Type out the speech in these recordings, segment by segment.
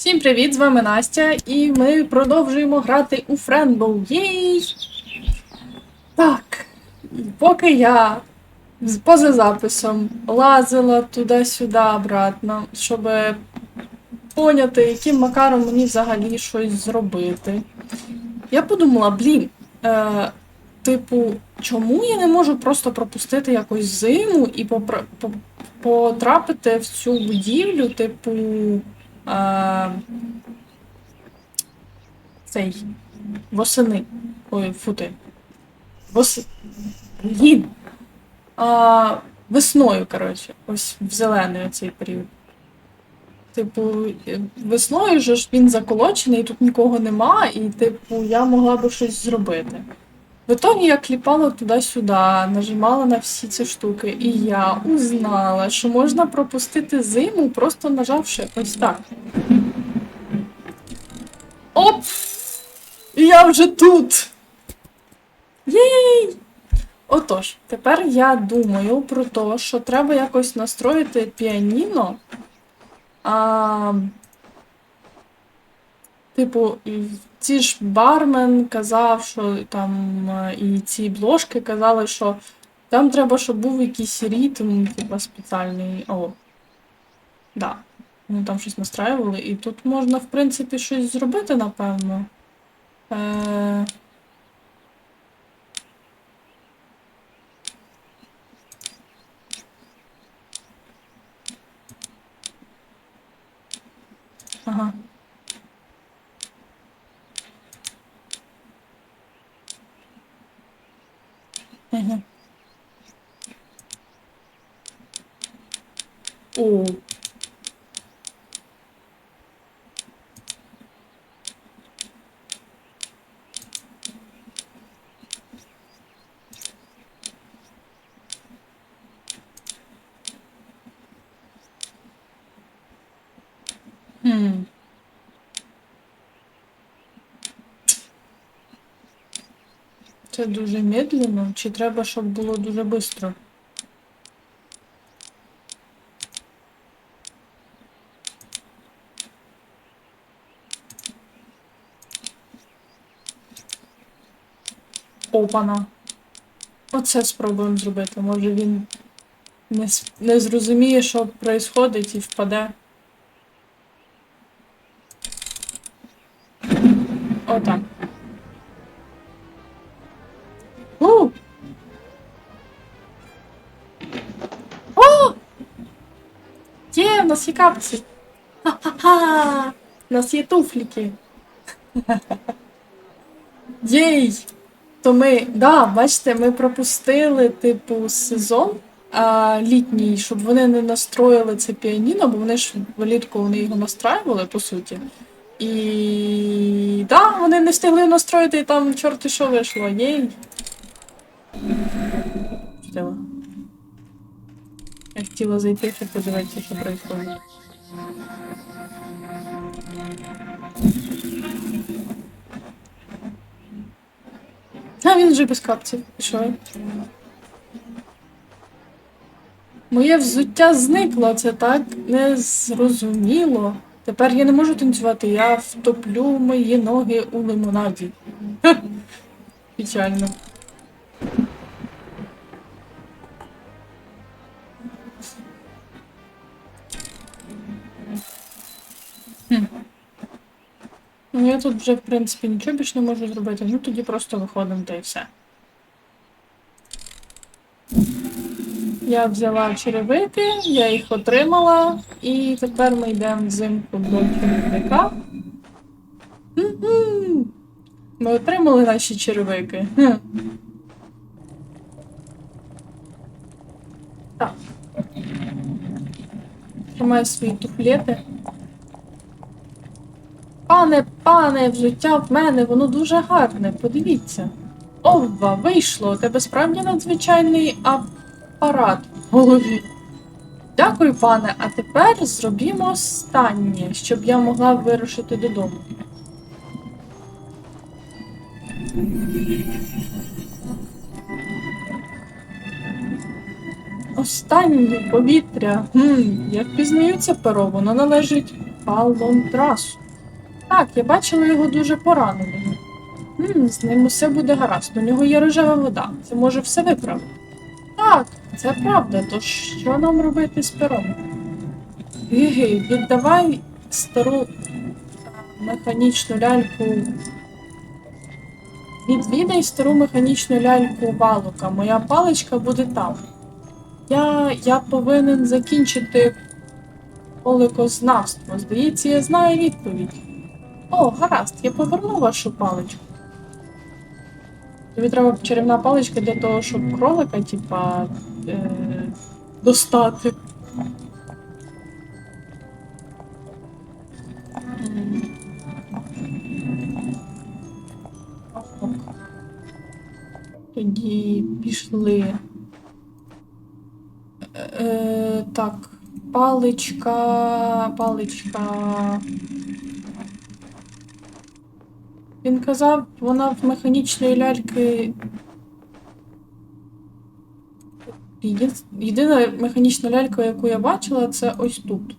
Всім привіт! З вами Настя, і ми продовжуємо грати у Френбоу. Єй! Так, поки я поза записом лазила туди-сюди обратно, щоб поняти, яким макаром мені взагалі щось зробити. Я подумала, блін, е, типу, чому я не можу просто пропустити якусь зиму і попра- потрапити в цю будівлю, типу. Е, цей восени. Ой, фути. Вос... Блін. А, весною, коротше, ось в зелений оцей період. Типу, весною ж він заколочений, тут нікого нема, і, типу, я могла би щось зробити. В итоге я кліпала туди-сюди, нажимала на всі ці штуки, і я узнала, що можна пропустити зиму, просто нажавши ось так. Оп! І я вже тут! Єй! Отож, тепер я думаю про те, що треба якось настроїти піаніно. А, типу, і ці ж бармен казав, що там е, і ці бложки казали, що там треба, щоб був якийсь ритм, типу, спеціальний. О. Да. Вони там щось настраювали, і тут можна, в принципі, щось зробити, напевно. Е... Ага. Це дуже медленно, чи треба, щоб було дуже швидко? Опана. Оце спробуємо зробити. Може він не, не зрозуміє, що відбувається, і впаде. Отак. У! О! Є, в нас є капці. Ха-ха-ха! У нас є туфліки. Єй! То ми, да, бачите, ми пропустили, типу, сезон а, літній, щоб вони не настроїли це піаніно, бо вони ж влітку вони його настраювали, по суті. І да, вони не встигли настроїти, і там чорти що вийшло. Єй. Хотіла. Я хотіла зайти, щоб подивитися, що відбувається. А він вже без капців. І що? Моє взуття зникло, це так незрозуміло. Тепер я не можу танцювати, я втоплю мої ноги у лимонаді. Ха, Печально. Хм. Ну, я тут вже, в принципі, нічого більше не можу зробити. Ну тоді просто виходимо та і все. Я взяла черевики, я їх отримала, і тепер ми йдемо взимку до черевика. Мгм. Ми отримали наші черевики. Так. Тримаю свої туфлети. Пане, пане, взуття в мене, воно дуже гарне, подивіться. Ова, вийшло, у тебе справді надзвичайний апарат в голові. Дякую, пане, а тепер зробімо останнє, щоб я могла вирушити додому. Останнє повітря. Хм, я впізнаю перо, воно належить Фалонтрасу. Так, я бачила його дуже пораненим. З ним усе буде гаразд. У нього є рожева вода. Це може все виправити. Так, це правда. Тож що нам робити з пером? Гиги, віддавай стару механічну ляльку. Відвідай стару механічну ляльку Валука. Моя паличка буде там. Я, я повинен закінчити коликознавство. Здається, я знаю відповідь. О, гаразд, я поверну вашу паличку. Тобі треба чарівна паличка для того, щоб кролика, типа, е- достати. Тоді пішли. Е, так, паличка, паличка. Він казав, вона в механічної ляльки. Єди- Єдина механічна лялька, яку я бачила, це ось тут.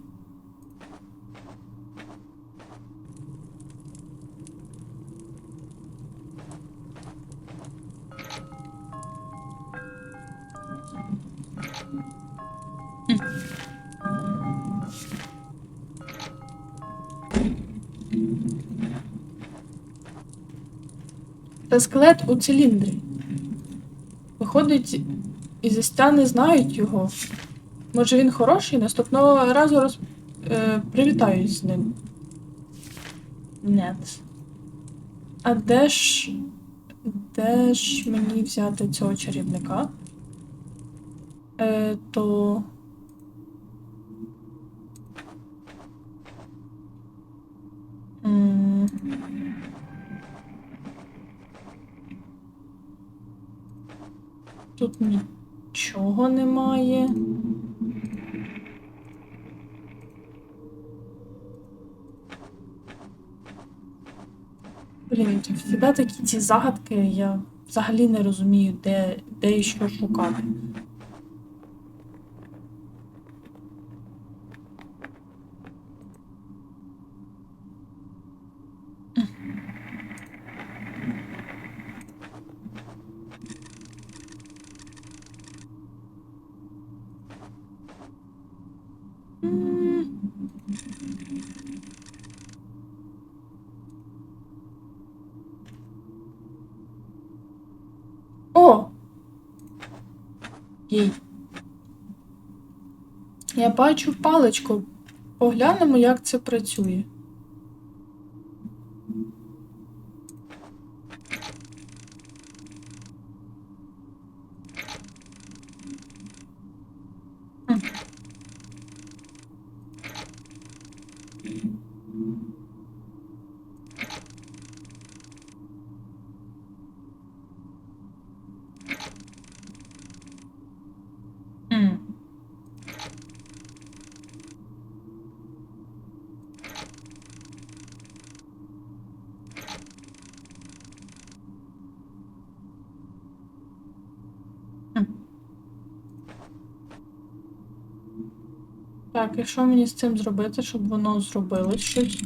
Та скелет у циліндрі. Виходить, ізістяни знають його. Може він хороший, наступного разу роз... е, привітаюсь з ним. Нет. А де ж. Де ж мені взяти цього чарівника? Е, то. М. Тут нічого немає. Блін, завжди такі ці загадки, я взагалі не розумію, де, де і що шукати. М. О! Їй. Я бачу паличку. Поглянемо, як це працює. Хм. Так, і що мені з цим зробити, щоб воно зробило щось?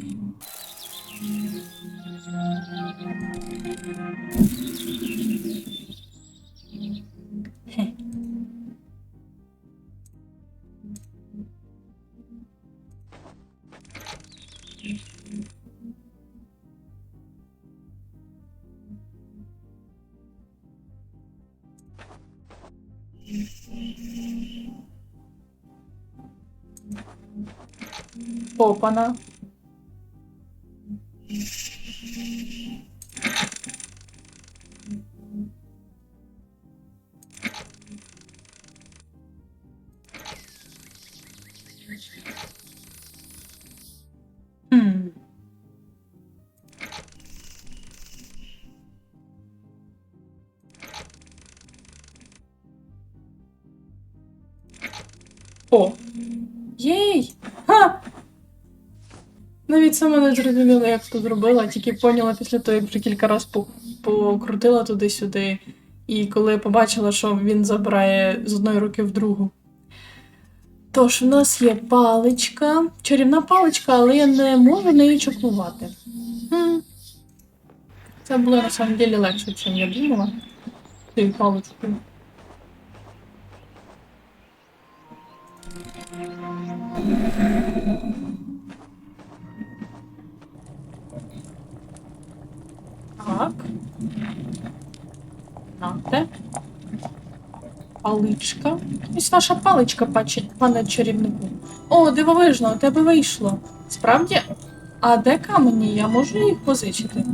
Опана. Навіть сама не зрозуміла, як це зробила, тільки поняла після того, як вже кілька разів покрутила туди-сюди. І коли побачила, що він забирає з одної руки в другу. Тож, в нас є паличка, чарівна паличка, але я не можу нею чокнувати. Це було на самом деле легше, ніж я думала. Цією паличкою. Так. Нате. Паличка. Ось ваша паличка, пане чарівнику. О, дивовижно, у тебе вийшло. Справді? А де камені? Я можу їх позичити?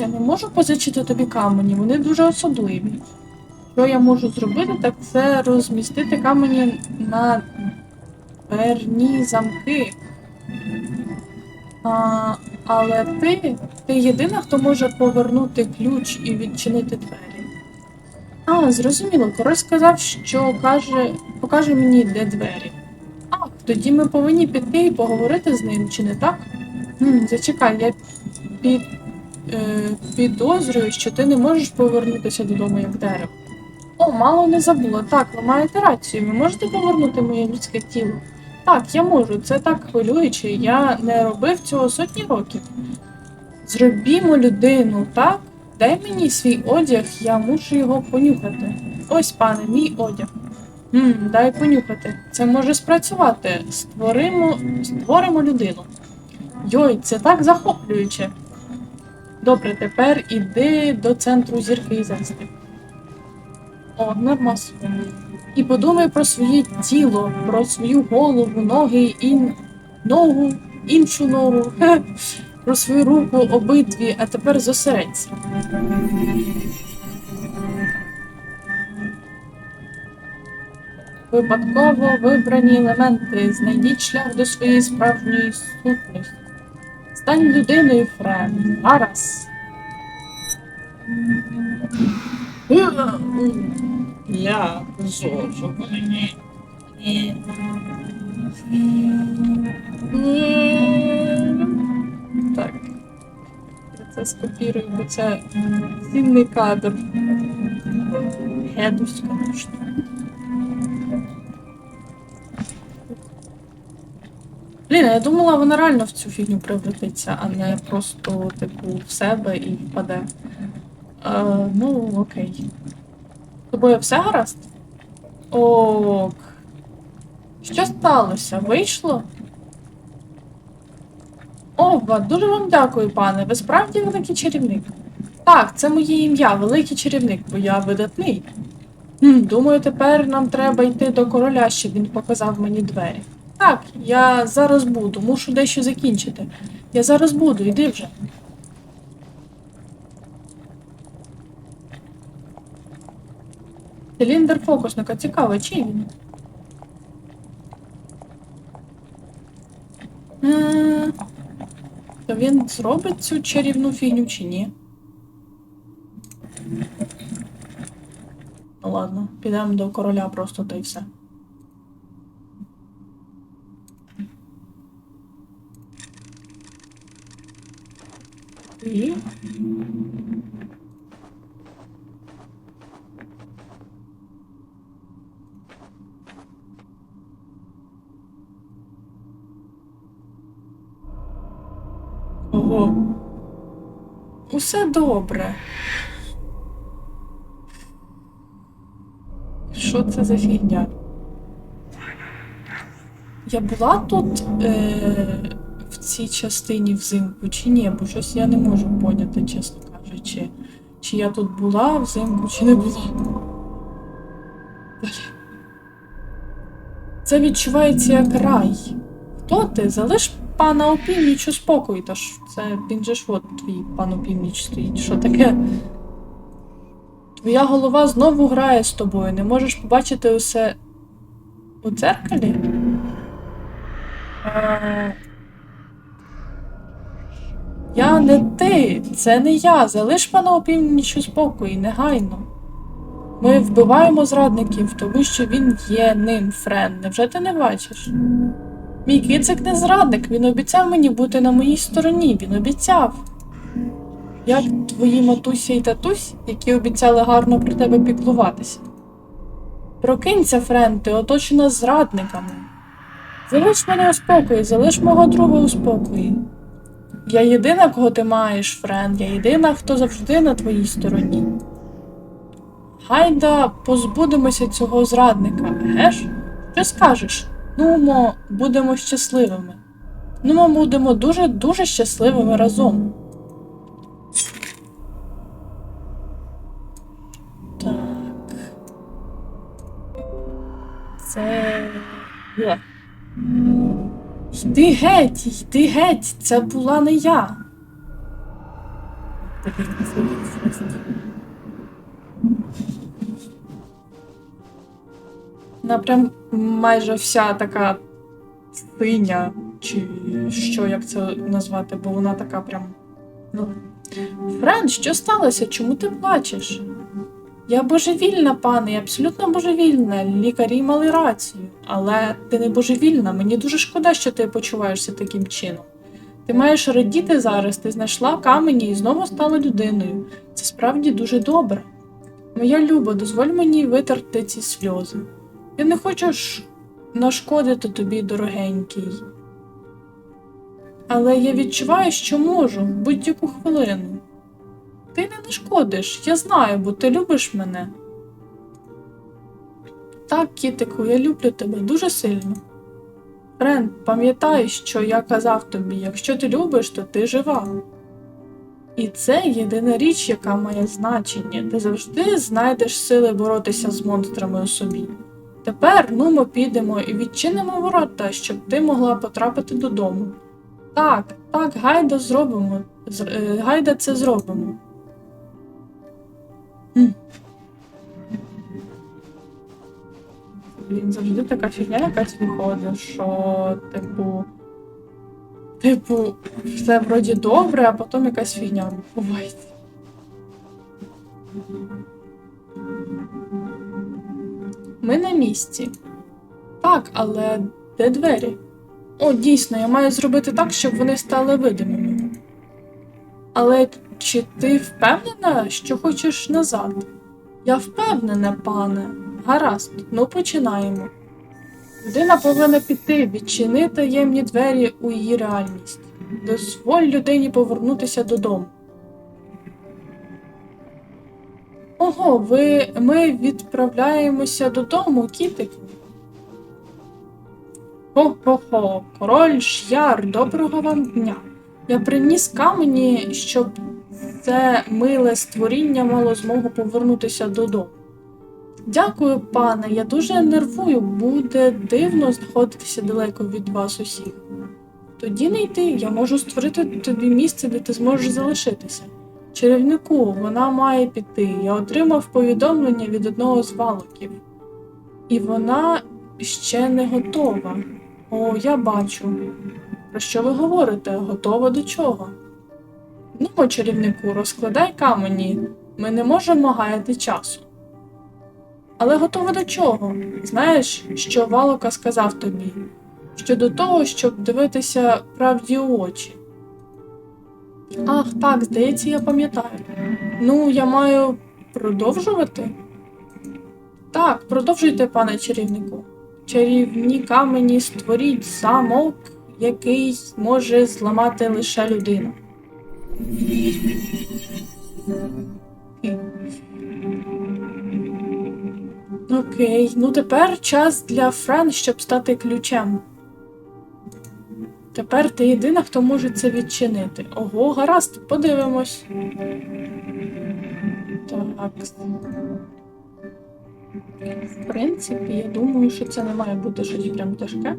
Я не можу позичити тобі камені, вони дуже особливі. Що я можу зробити, так це розмістити камені на дверні замки. А, але ти, ти єдина, хто може повернути ключ і відчинити двері. А, зрозуміло. Король сказав, що каже, покаже мені, де двері. Ах, тоді ми повинні піти і поговорити з ним, чи не так? Хм, зачекай, я під, е, підозрюю, що ти не можеш повернутися додому як дерево. О, мало не забула. Так, ви маєте рацію. Ви можете повернути моє людське тіло? Так, я можу. Це так хвилююче. Я не робив цього сотні років. Зробімо людину, так? Дай мені свій одяг, я мушу його понюхати. Ось, пане, мій одяг. Хм, дай понюхати. Це може спрацювати. Створимо, створимо людину. Йой, це так захоплююче. Добре, тепер іди до центру зірки і зести. О, нормас. І подумай про своє тіло, про свою голову, ноги і ногу, іншу ногу, хе, про свою руку обидві, а тепер зосередься. Випадково вибрані елементи. Знайдіть шлях до своєї справжньої сутності. Стань людиною, Френ. Зараз. Я зожу Це скопірую, бо це цінний кадр. Гедусь, звісно. Блін, я думала, вона реально в цю фігню превратиться, а не просто, типу, в себе і впаде. Е, ну, окей. З тобою все гаразд? Ок. Що сталося? Вийшло? Ова, дуже вам дякую, пане. Ви справді великий чарівник. Так, це моє ім'я, великий чарівник, бо я видатний. Хм, думаю, тепер нам треба йти до короля, щоб він показав мені двері. Так, я зараз буду, мушу дещо закінчити. Я зараз буду, йди вже. Циліндр фокусника цікаво, чий він? Е, То він зробить цю чарівну фігню чи ні? Ну ладно, підемо до короля просто та й все. І? Ого. Усе добре. Що це за фігня? Я була тут е, в цій частині взимку чи ні? Бо щось я не можу поняти, чесно кажучи. Чи я тут була взимку, чи не була. Це відчувається як рай. Хто ти? Залиш пана опівніч у спокої, та ж це він же ж от твій пан опівніч стоїть. Що таке? Твоя голова знову грає з тобою, не можеш побачити усе у дзеркалі? Е, Я не ти, це не я. Залиш пана опівніч у спокої, негайно. Ми вбиваємо зрадників, тому що він є ним, Френ. Невже ти не бачиш? Мій кицик не зрадник, він обіцяв мені бути на моїй стороні, він обіцяв. Як твої матуся і татусь, які обіцяли гарно про тебе піклуватися. Прокинься, Френ, ти оточена зрадниками. Залиш мене у спокої, залиш мого друга у спокої. Я єдина, кого ти маєш, Френ, я єдина, хто завжди на твоїй стороні. Гайда позбудемося цього зрадника, геш? Що скажеш? Нумо, будемо щасливими. Нумо, будемо дуже-дуже щасливими разом. Так. Це. Є. Йди геть, йди геть, це була не я. Вона прям майже вся така синя, чи що як це назвати, бо вона така прям. Ну. Френ, що сталося? Чому ти плачеш? Я божевільна, пане, я абсолютно божевільна. Лікарі мали рацію. Але ти не божевільна. Мені дуже шкода, що ти почуваєшся таким чином. Ти маєш радіти зараз, ти знайшла камені і знову стала людиною. Це справді дуже добре. Моя люба, дозволь мені витерти ці сльози. Я не хочу ж нашкодити тобі, дорогенький. Але я відчуваю, що можу в будь-яку хвилину. Ти не нашкодиш, я знаю, бо ти любиш мене. Так, кітику, я люблю тебе дуже сильно. Френ, пам'ятай, що я казав тобі, якщо ти любиш, то ти жива. І це єдина річ, яка має значення. Ти завжди знайдеш сили боротися з монстрами у собі. Тепер ну ми підемо і відчинимо ворота, щоб ти могла потрапити додому. Так, так, гайда зробимо. Е, Гайда це зробимо. Блін, завжди така фігня якась виходить, що, типу. Типу, все вроді добре, а потім якась фігня відбувається. Ми на місці. Так, але де двері? О, дійсно, я маю зробити так, щоб вони стали видимими. Але чи ти впевнена, що хочеш назад? Я впевнена, пане. Гаразд, ну починаємо. Людина повинна піти, відчини таємні двері у її реальність. Дозволь людині повернутися додому. Ого, ви ми відправляємося додому, кітики. Хо-хо-хо, король Ш'яр, доброго вам дня. Я приніс камені, щоб це миле створіння мало змогу повернутися додому. Дякую, пане, я дуже нервую, буде дивно знаходитися далеко від вас усіх. Тоді не йти, я можу створити тобі місце, де ти зможеш залишитися. Чарівнику, вона має піти. Я отримав повідомлення від одного з валоків. І вона ще не готова. О, я бачу. Про що ви говорите? Готова до чого? Ну, чарівнику, розкладай камені. Ми не можемо гаяти часу. Але готова до чого? Знаєш, що Валока сказав тобі? Щодо того, щоб дивитися правді у очі. Ах, так, здається, я пам'ятаю. Ну, я маю продовжувати? Так, продовжуйте, пане чарівнику. Чарівні камені створіть замок, який може зламати лише людина. Окей, ну тепер час для Френ, щоб стати ключем. Тепер ти єдина, хто може це відчинити. Ого, гаразд, подивимось. Так. В принципі, я думаю, що це не має бути щось прям тяжке.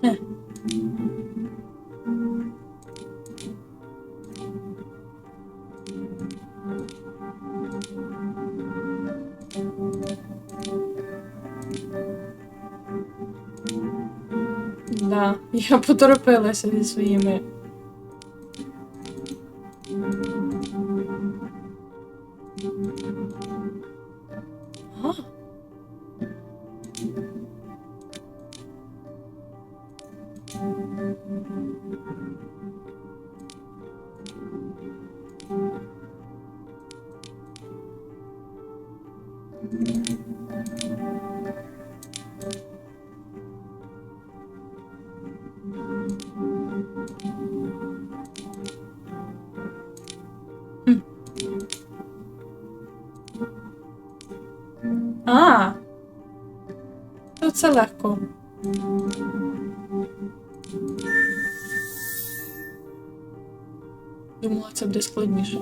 Хе. Я поторопилася зі своїми. То це легко. Думала, це буде складніше.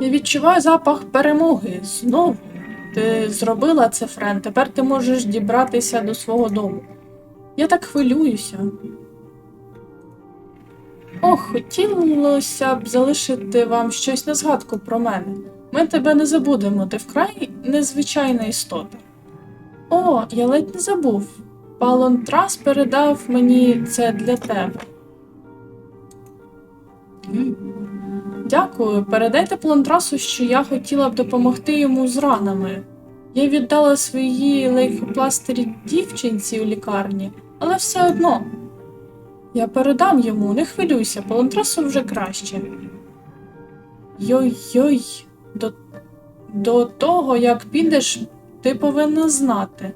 Я відчуваю запах перемоги. Знову. Ти зробила це, Френ. Тепер ти можеш дібратися до свого дому. Я так хвилююся. Ох, хотілося б залишити вам щось на згадку про мене. Ми тебе не забудемо, ти вкрай незвичайна істота. О, я ледь не забув. Палон Трас передав мені це для тебе. Дякую. Передайте Плантрасу, що я хотіла б допомогти йому з ранами. Я віддала свої лейкопластирі дівчинці у лікарні, але все одно. Я передам йому, не хвилюйся, Палантрасу вже краще. Йой-йой, до, до того, як підеш, ти повинна знати.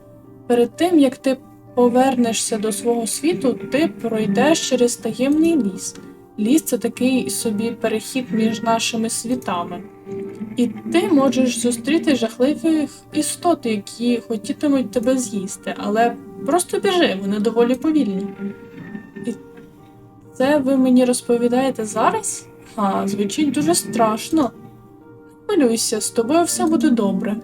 Перед тим, як ти повернешся до свого світу, ти пройдеш через таємний ліс. Ліс це такий собі перехід між нашими світами. І ти можеш зустріти жахливих істот, які хотітимуть тебе з'їсти, але просто біжи, вони доволі повільні. І це ви мені розповідаєте зараз? А, звучить дуже страшно. Хвилюйся, з тобою все буде добре.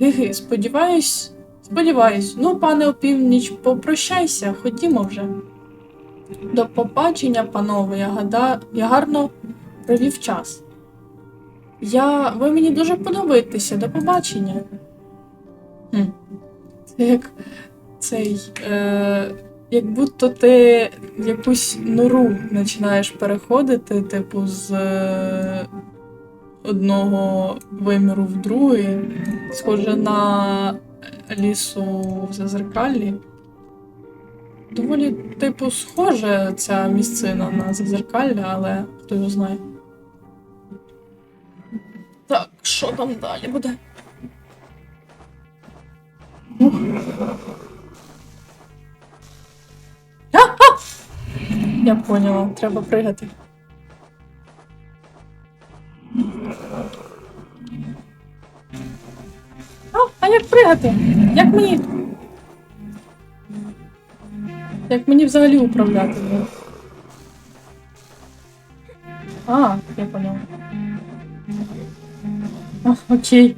Гиги, сподіваюсь, сподіваюсь, ну, пане опівніч, попрощайся, ходімо вже. До побачення, панове, я гадаю, я гарно провів час. Я. Ви мені дуже подобаєтеся, до побачення. Хм. Це як цей. Е, як будто ти якусь нору починаєш переходити, типу, з одного виміру в другий. Схоже на лісу в зазеркаллі. Доволі, типу, схожа ця місцина на зазеркалля, але хто його знає. Так, що там далі буде? Я поняла, треба пригати. А, а як пригати? Як мені? Як мені взагалі управляти? А, я поняла. А, окей.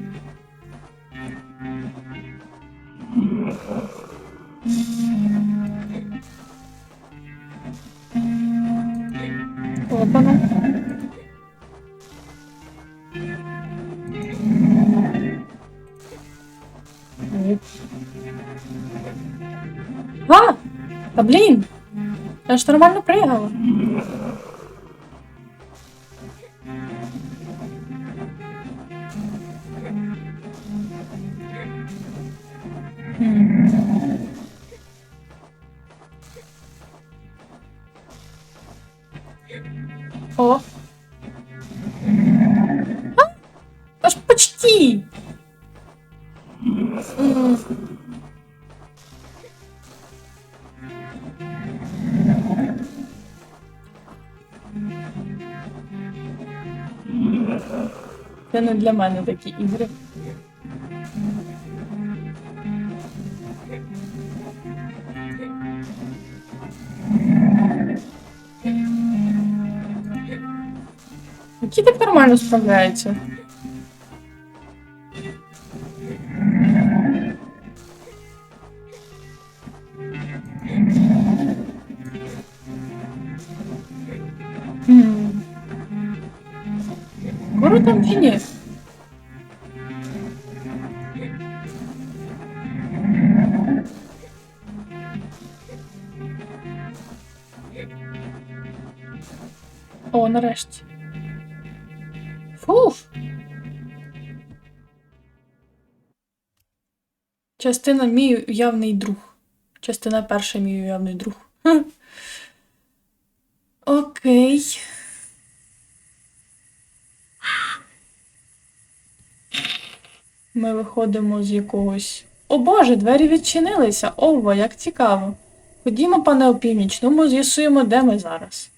О. А? Аж почти. Це не для мене такі ігри. Нормально справляються? Хм. Скоро там чи ні? О, нарешті. Частина мій уявний друг. Частина перша мій уявний друг. Окей. Ми виходимо з якогось. О Боже, двері відчинилися. Ова, як цікаво. Ходімо, пане опівніч, ну ми з'ясуємо, де ми зараз.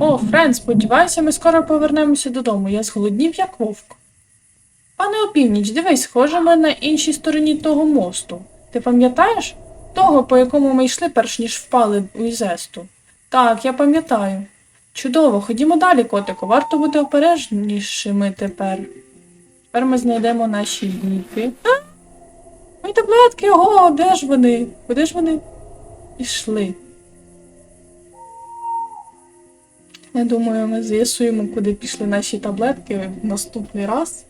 О, Френ, сподіваюся, ми скоро повернемося додому. Я зголоднів, як вовк. Пане опівніч, дивись, схоже, ми на іншій стороні того мосту. Ти пам'ятаєш? Того, по якому ми йшли, перш ніж впали у Ізесту. Так, я пам'ятаю. Чудово, ходімо далі, котику. Варто бути обережнішими тепер. Тепер ми знайдемо наші ліки. А? Мої таблетки, ого, де ж вони? Куди ж вони пішли? Я думаю, ми з'ясуємо, куди пішли наші таблетки в наступний раз.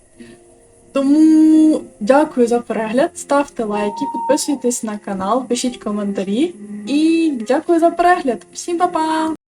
Тому дякую за перегляд, ставте лайки, підписуйтесь на канал, пишіть коментарі. І дякую за перегляд. Всім па-па!